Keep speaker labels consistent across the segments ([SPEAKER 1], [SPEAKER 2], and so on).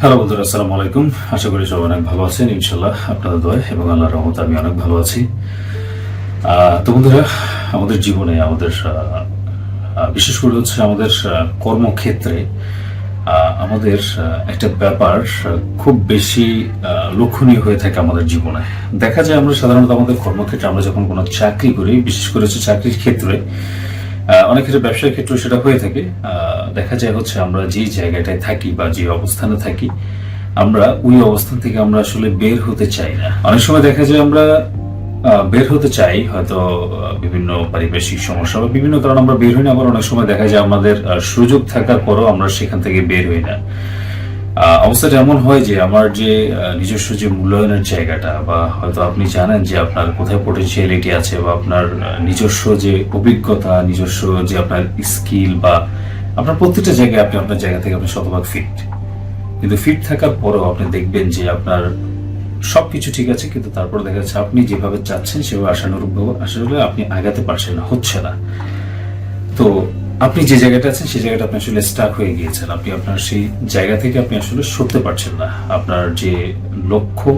[SPEAKER 1] Hello বন্ধুরা, আসসালামু আলাইকুম। আশা করি সবাই অনেক ভালো আছেন ইনশাল্লাহ আপনাদের দয় এবং আল্লাহ রহমত আমি অনেক ভালো আছি। তো বন্ধুরা, আমাদের জীবনে আমাদের বিশেষ করে হচ্ছে আমাদের কর্মক্ষেত্রে আমাদের একটা ব্যাপার খুব বেশি লক্ষণীয় হয়ে থাকে আমাদের জীবনে। দেখা যায় আমরা সাধারণত আমাদের কর্মক্ষেত্রে আমরা যখন কোনো চাকরি করি, বিশেষ করে হচ্ছে চাকরির ক্ষেত্রে অনেক ক্ষেত্রে ব্যবসার ক্ষেত্রে সেটা হয়ে থাকে। দেখা যায় হচ্ছে আমরা যে জায়গাটায় থাকি বা যে অবস্থানে থাকি, আমরা ওই অবস্থান থেকে আমরা আসলে বের হতে চাই না। অনেক সময় দেখা যায় আমরা বের হতে চাই, হয়তো বিভিন্ন পারিপার্শ্বিক সমস্যা বা বিভিন্ন কারণে আমরা বের হই না, আবার অনেক সময় দেখা যায় আমাদের সুযোগ থাকার পরও আমরা সেখান থেকে বের হই না। আহ, অবস্থাটা এমন হয় যে আমার যে নিজস্ব যে মূল্যায়নের জায়গাটা বা হয়তো আপনি জানেন যে আপনার কোথায় পোটেনশিয়ালিটি আছে বা আপনার নিজস্ব যে অভিজ্ঞতা নিজস্ব যে আপনার স্কিল বা আপনার প্রত্যেকটা জায়গায় আপনি আপনার জায়গা থেকে আপনি শতভাগ ফিট কিন্তু ফিট থাকার পরেও আপনি দেখবেন যে আপনার সবকিছু ঠিক আছে কিন্তু তারপর দেখা যাচ্ছে আপনি যেভাবে চাচ্ছেন সেভাবে আশানুরূপ আসলে আপনি আগাতে পারছেন না হচ্ছে না। তো আপনি যে জায়গাটা আছেন, সেই জায়গাটা আপনি আসলে স্টাক হয়ে গিয়েছেন। আপনি আপনার সেই জায়গা থেকে আপনি আসলে সরতে পারছেন না। আপনার যে লক্ষ্য,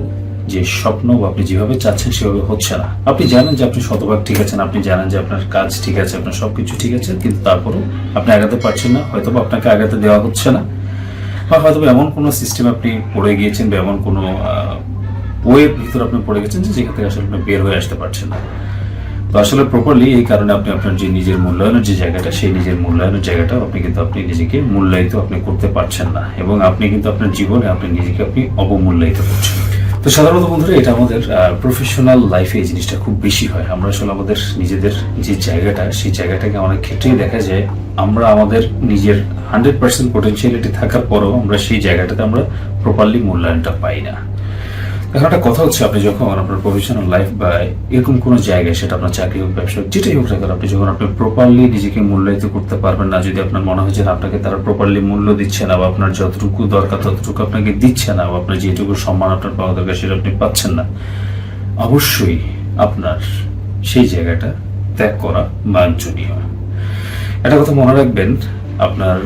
[SPEAKER 1] যে স্বপ্ন, বা আপনি যেভাবে চাচ্ছেন, সেভাবে হচ্ছে না। আপনি জানেন যে আপনি শতভাগ ঠিক আছেন, আপনি জানেন যে আপনার কাজ ঠিক আছে, আপনার সবকিছু ঠিক আছে, কিন্তু তারপরেও আপনি আগাতে পারছেন না হয়তো বা আপনাকে আগাতে দেওয়া হচ্ছে না, বা হয়তো এমন কোনো সিস্টেম আপনি পড়ে গিয়েছেন, বা এমন কোনো ওয়ের ভিতরে আপনি পড়ে গেছেন যে যেখান থেকে আসলে আপনি বের হয়ে আসতে পারছেন না। তো আসলে প্রপারলি এই কারণে আপনি আপনার যে নিজের মূল্যায়নের যে জায়গাটা, সেই নিজের মূল্যায়নের জায়গাটা আপনি কিন্তু আপনি নিজেকে মূল্যায়িত আপনি করতে পারছেন না এবং আপনি কিন্তু আপনার জীবনে আপনি নিজেকে আপনি অবমূল্যায়িত করছেন। তো সাধারণত বন্ধুরা এটা আমাদের প্রফেশনাল লাইফে এই জিনিসটা খুব বেশি হয়। আমরা আসলে আমাদের নিজেদের যে জায়গাটা, সেই জায়গাটাকে অনেক ক্ষেত্রেই দেখা যায় আমরা আমাদের নিজের হান্ড্রেড পার্সেন্ট পোটেনশিয়ালিটি থাকার পরেও আমরা সেই জায়গাটাতে আমরা প্রপারলি মূল্যায়নটা পাই না। এখন একটা কথা হচ্ছে, আপনি যখন আপনার প্রফেশনাল লাইফ বা এরকম কোনো জায়গায় সেটা আপনার চাকরি হোক, ব্যবসা হোক, যেটাই হোক না কেন, আপনি যখন আপনি প্রপারলি নিজেকে মূল্যায়িত করতে পারবেন না, যদি আপনার মনে হয় যে আপনাকে তারা প্রপারলি মূল্য দিচ্ছে না বা আপনার যতটুকু দরকার ততটুকু আপনাকে দিচ্ছে না, বা আপনার যেটুকু সম্মান আপনার পাওয়া দরকার সেটা আপনি পাচ্ছেন না, অবশ্যই আপনার সেই জায়গাটা ত্যাগ করা বাঞ্ছনীয়। একটা কথা মনে রাখবেন, আপনার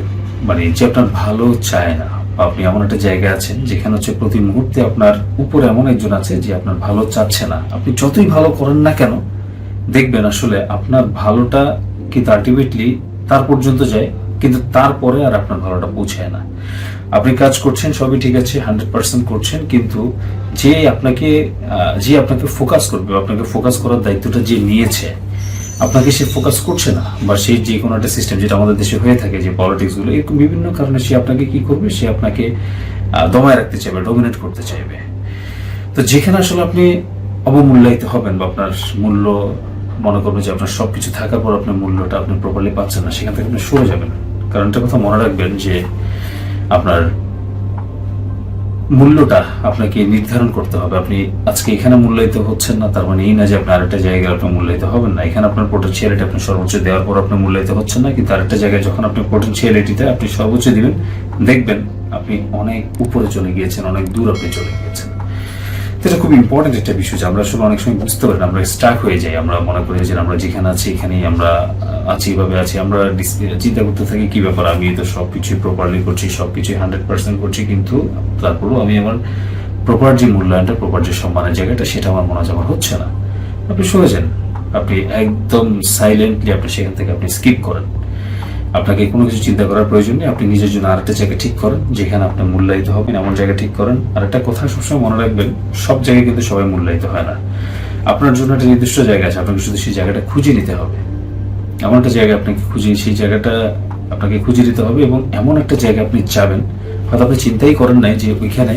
[SPEAKER 1] মানে যে আপনার ভালো চায় না আপনি এমন একটা জায়গায় আছেন যেখানে হচ্ছে প্রতি মুহূর্তে আপনার উপরে এমন একজন আছে যে আপনার ভালো চাচ্ছে না। আপনি যতই ভালো করেন না কেন, দেখবেন আসলে আপনার ভালোটা কিন্তু আলটিমেটলি তার পর্যন্ত যায়, কিন্তু তারপরে আর আপনার ভালোটা পৌঁছায় না। আপনি কাজ করছেন, সবই ঠিক আছে হান্ড্রেড পার্সেন্ট করছেন, কিন্তু যে আপনাকে যে আপনাকে ফোকাস করবে আপনাকে ফোকাস করার দায়িত্বটা যে নিয়েছে আপনাকে সে ফোকাস করছে না বা সেই যে কোনো একটা সিস্টেম যেটা আমাদের দেশে হয়ে থাকে, যে পলিটিক্সগুলো এরকম বিভিন্ন কারণে সে আপনাকে কি করবে? সে আপনাকে দমায় রাখতে চাইবে ডমিনেট করতে চাইবে। তো যেখানে আসলে আপনি অবমূল্যায়িত হবেন বা আপনার মূল্য, মনে করবেন যে আপনার সব কিছু থাকার পর আপনার মূল্যটা আপনি প্রপারলি পাচ্ছেন না, সেখান থেকে আপনি সরে যাবেন। কারণ কথা মনে রাখবেন যে আপনার মূল্যটা আপনাকে নির্ধারণ করতে হবে। আপনি আজকে এখানে মূল্যায়িত হচ্ছেন না, তার মানে এই না যে আপনি আরেকটা জায়গায় আপনি মূল্যায়িত হবেন না। এখানে আপনার পোটেনশিয়ালিটি আপনি সর্বোচ্চ দেওয়ার পর আপনি মূল্যায়িত হচ্ছেন না, কিন্তু আরেকটা জায়গায় যখন আপনি পোটেনশিয়ালিটিতে আপনি সর্বোচ্চ দিবেন, দেখবেন আপনি অনেক উপরে চলে গিয়েছেন, অনেক দূর আপনি চলে গিয়েছেন। এটা খুব ইম্পর্টেন্ট একটা বিষয় যে আমরা আসলে অনেক সময় বুঝতে পারি আমরা স্টাক হয়ে যাই, আমরা মনে করি যে আমরা যেখানে আছি, এখানেই আমরা আছি, এভাবে আছি, আমরা চিন্তা করতে থাকি কি ব্যাপার, আমি তো সবকিছু প্রপারলি করছি সবকিছু হান্ড্রেড পার্সেন্ট করছি, কিন্তু তারপরেও আমি আমার প্রপার যে মূল্যায়নটা প্রপার যে সম্মানের জায়গাটা, সেটা আমার মনে আমার হচ্ছে না। আপনি শুনেছেন, আপনি একদম সাইলেন্টলি আপনি সেখান থেকে আপনি স্কিপ করেন। আপনাকে কোনো কিছু চিন্তা করার প্রয়োজন নেই, আপনি নিজের জন্য আরেকটা জায়গা ঠিক করেন, যেখানে আপনি মূল্যায়িত হবেন এমন জায়গা ঠিক করেন। আর একটা কথা সবসময় মনে রাখবেন, সব জায়গায় কিন্তু সবাই মূল্যায়িত হয় না। আপনার জন্য একটা নির্দিষ্ট জায়গা আছে, আপনাকে শুধু সেই জায়গাটা খুঁজে নিতে হবে। এমন একটা জায়গা আপনাকে খুঁজে, সেই জায়গাটা আপনাকে খুঁজে নিতে হবে এবং এমন একটা জায়গা আপনি যাবেন, হয়তো আপনি চিন্তাই করেন নাই যে ওইখানে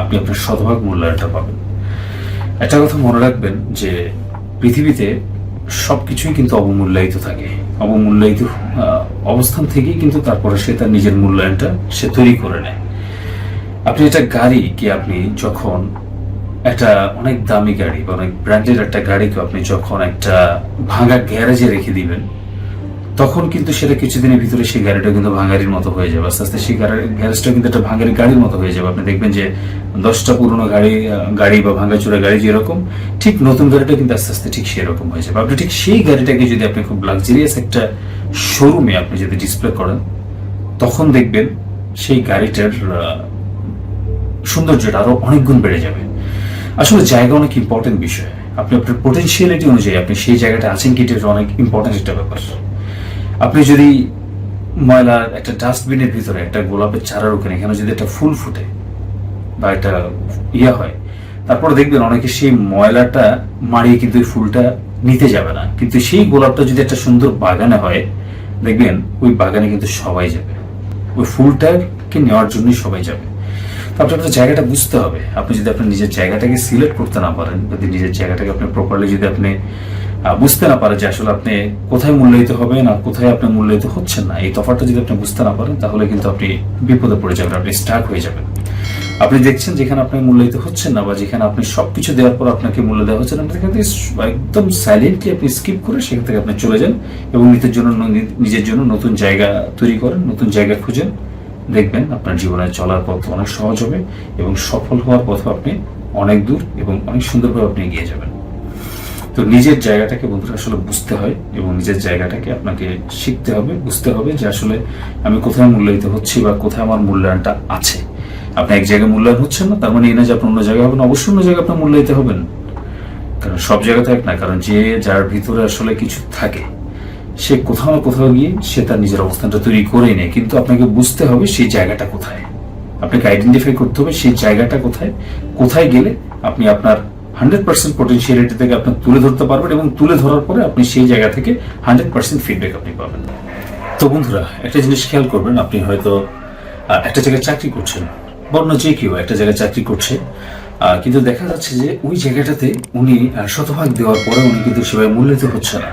[SPEAKER 1] আপনি আপনার শতভাগ মূল্যায়নটা পাবেন। একটা কথা মনে রাখবেন যে পৃথিবীতে সবকিছুই কিন্তু অবমূল্যায়িত থাকে। অবমূল্যায়িত অবস্থান থেকেই কিন্তু তারপরে সে তার নিজের মূল্যায়নটা সে তৈরি করে নেয়। আপনি একটা গাড়ি কি আপনি যখন একটা অনেক দামি গাড়ি বা অনেক ব্র্যান্ডেড একটা গাড়িকে আপনি যখন একটা ভাঙা গ্যারেজে রেখে দিবেন, তখন কিন্তু সেটা কিছুদিনের ভিতরে সেই গাড়িটা কিন্তু ভাঙারির মতো হয়ে যাবে। আস্তে আস্তে সেই গ্যারেজটা কিন্তু একটা ভাঙারি গাড়ির মতো হয়ে যাবে। আপনি দেখবেন যে দশটা পুরনো গাড়ি গাড়ি বা ভাঙাচোরা গাড়ি যেরকম, ঠিক নতুন গাড়িটা কিন্তু আস্তে আস্তে ঠিক সেরকম হয়ে যাবে। আপনি ঠিক সেই গাড়িটাকে যদি আপনি খুব লাক্সারিয়াস একটা শোরুমে আপনি যদি ডিসপ্লে করেন, তখন দেখবেন সেই গাড়িটার সৌন্দর্যটা আরও অনেক গুণ বেড়ে যাবে। আসলে জায়গা অনেক ইম্পর্টেন্ট বিষয়। আপনি আপনার পোটেনশিয়ালিটি অনুযায়ী আপনি সেই জায়গাটা আছেন কি, এটা অনেক ইম্পর্টেন্ট একটা ব্যাপার। আপনি যদি ময়লার একটা ডাস্টবিনের ভিতরে একটা গোলাপের চারা রোকেন এখানে যদি একটা ফুল ফুটে বা একটা ইয়ে হয়, তারপর দেখবেন অনেকে সেই ময়লাটা মারিয়ে কিন্তু ফুলটা নিতে যাবে না। কিন্তু সেই গোলাপটা যদি একটা সুন্দর বাগানে হয় দেখবেন ওই বাগানে কিন্তু সবাই যাবে। ওই ফুলটাকে নেওয়ার জন্যই সবাই যাবে। তো আপনার আপনার জায়গাটা বুঝতে হবে। আপনি যদি আপনার নিজের জায়গাটাকে সিলেক্ট করতে না পারেন যদি নিজের জায়গাটাকে আপনি প্রপারলি যদি আপনি বুঝতে না পারেন যে আসলে আপনি কোথায় মূল্যায়িত হবেন আর কোথায় আপনি মূল্যায়িত হচ্ছেন না এই তফাৎটা যদি আপনি বুঝতে না পারেন তাহলে কিন্তু আপনি বিপদে পড়ে যাবেন আপনি স্টার্ট হয়ে যাবেন। আপনি দেখছেন যেখানে আপনি মূল্যায়িত হচ্ছেন না বা যেখানে আপনি সবকিছু দেওয়ার পর আপনাকে মূল্য দেওয়া হচ্ছে না সেখান থেকে একদম সাইলেন্টলি আপনি স্কিপ করে সেখান থেকে আপনি চলে যান এবং নিজের জন্য নিজের জন্য নতুন জায়গা তৈরি করেন, নতুন জায়গা খুঁজেন। দেখবেন আপনার জীবনে চলার পথ অনেক সহজ হবে এবং সফল হওয়ার পথ আপনি অনেক দূর এবং অনেক সুন্দরভাবে আপনি এগিয়ে যাবেন। তো নিজের জায়গাটাকে বন্ধুরা আসলে বুঝতে হয় এবং নিজের জায়গাটাকে আপনাকে শিখতে হবে, বুঝতে হবে যে আসলে আমি কোথায় মূল্যায়িত হচ্ছি বা কোথায় আমার মূল্যায়নটা আছে। আপনি এক জায়গায় মূল্যায়ন হচ্ছেন না, তার মানে এই না যে আপনি অন্য জায়গায় হবেন, অবশ্যই অন্য জায়গায় আপনার মূল্যায়িত হবেন। কারণ সব জায়গাতে এক না, কারণ যে যার ভিতরে আসলে কিছু থাকে, সে কোথাও না কোথাও গিয়ে সে তার নিজের অবস্থানটা তৈরি করেই নেয়। কিন্তু আপনাকে বুঝতে হবে সেই জায়গাটা কোথায়। আপনাকে আইডেন্টিফাই করতে হবে সেই জায়গাটা কোথায় কোথায় গেলে আপনি আপনার হান্ড্রেড পার্সেন্ট পোটেন্সিয়ালিটি থেকে আপনি তুলে ধরতে পারবেন এবং তুলে ধরার পরে আপনি সেই জায়গা থেকে হান্ড্রেড পার্সেন্ট ফিডব্যাক আপনি পাবেন। তো বন্ধুরা, একটা জিনিস খেয়াল করবেন, আপনি হয়তো একটা জায়গায় চাকরি করছেন বর্ণ যে কেউ একটা জায়গায় চাকরি করছে কিন্তু দেখা যাচ্ছে যে ওই জায়গাটাতে উনি শতভাগ দেওয়ার পরে উনি কিন্তু সেভাবে মূল্যিত হচ্ছে না।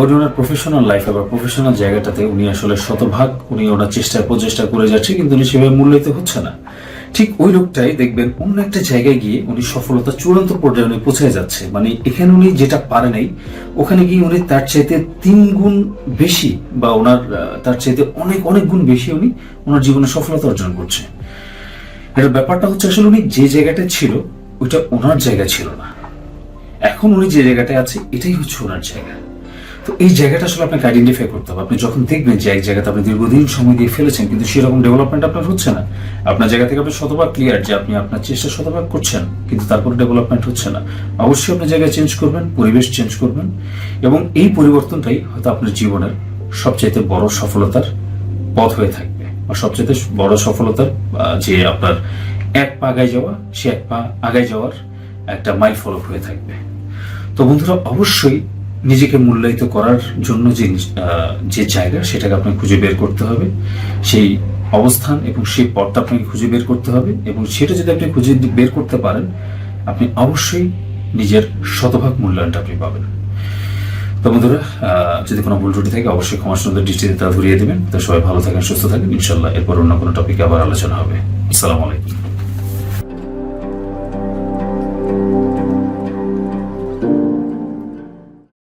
[SPEAKER 1] উনি ওনার প্রফেশনাল লাইফে বা প্রফেশনাল জায়গাটাতে উনি আসলে শতভাগ উনি ওনার চেষ্টা, প্রচেষ্টা করে যাচ্ছে, কিন্তু উনি সেভাবে মূল্যায়িত হচ্ছে না। ঠিক ওই লোকটাই দেখবেন অন্য একটা জায়গায় গিয়ে উনি সফলতা চূড়ান্ত পর্যায়ে উনি পৌঁছে যাচ্ছে। মানে এখানে উনি যেটা পারে নাই, ওখানে গিয়ে উনি তার চাইতে তিন গুণ বেশি বা ওনার তার চাইতে অনেক অনেক গুণ বেশি উনি ওনার জীবনে সফলতা অর্জন করছে। এটার ব্যাপারটা হচ্ছে আসলে উনি যে জায়গাটা ছিল, ওইটা ওনার জায়গা ছিল না। এখন উনি যে জায়গাটায় আছে, এটাই হচ্ছে ওনার জায়গা। তো এই জায়গাটা আসলে আপনাকে আইডেন্টিফাই করতে হবে। আপনি যখন দেখবেন যে এক জায়গাতে আপনি দীর্ঘদিন সময় দিয়ে ফেলেছেন, কিন্তু সেরকম ডেভেলপমেন্ট আপনার হচ্ছে না। আপনার জায়গা থেকে আপনি শতভাগ ক্লিয়ার যে আপনি আপনার চেষ্টা শতভাগ করছেন, কিন্তু তারপরে ডেভেলপমেন্ট হচ্ছে না। অবশ্যই আপনি জায়গায় চেঞ্জ করবেন, পরিবেশ চেঞ্জ করবেন, এবং এই পরিবর্তনটাই হয়তো আপনার জীবনের সবচাইতে বড় সফলতার পথ হয়ে থাকবে। বা সবচেয়ে বড় সফলতার যে আপনার এক পা আগায় যাওয়া, সে এক পা আগায় যাওয়ার একটা মাইল ফলক হয়ে থাকবে। তো বন্ধুরা, অবশ্যই নিজেকে মূল্যায়িত করার জন্য যে যে জায়গা, সেটাকে আপনাকে খুঁজে বের করতে হবে। সেই অবস্থান এবং সেই পথটা আপনাকে খুঁজে বের করতে হবে এবং সেটা যদি আপনি খুঁজে বের করতে পারেন, আপনি অবশ্যই নিজের শতভাগ মূল্যায়নটা আপনি পাবেন। তো বন্ধুরা যদি কোনো ভুল ত্রুটি থাকে, অবশ্যই ক্ষমা সুন্দর দৃষ্টিতে তা ঘুরিয়ে দেবেন। তো সবাই ভালো থাকেন, সুস্থ থাকেন। ইনশাল্লাহ এরপর অন্য কোনো টপিকে আবার আলোচনা হবে। আসসালামু আলাইকুম।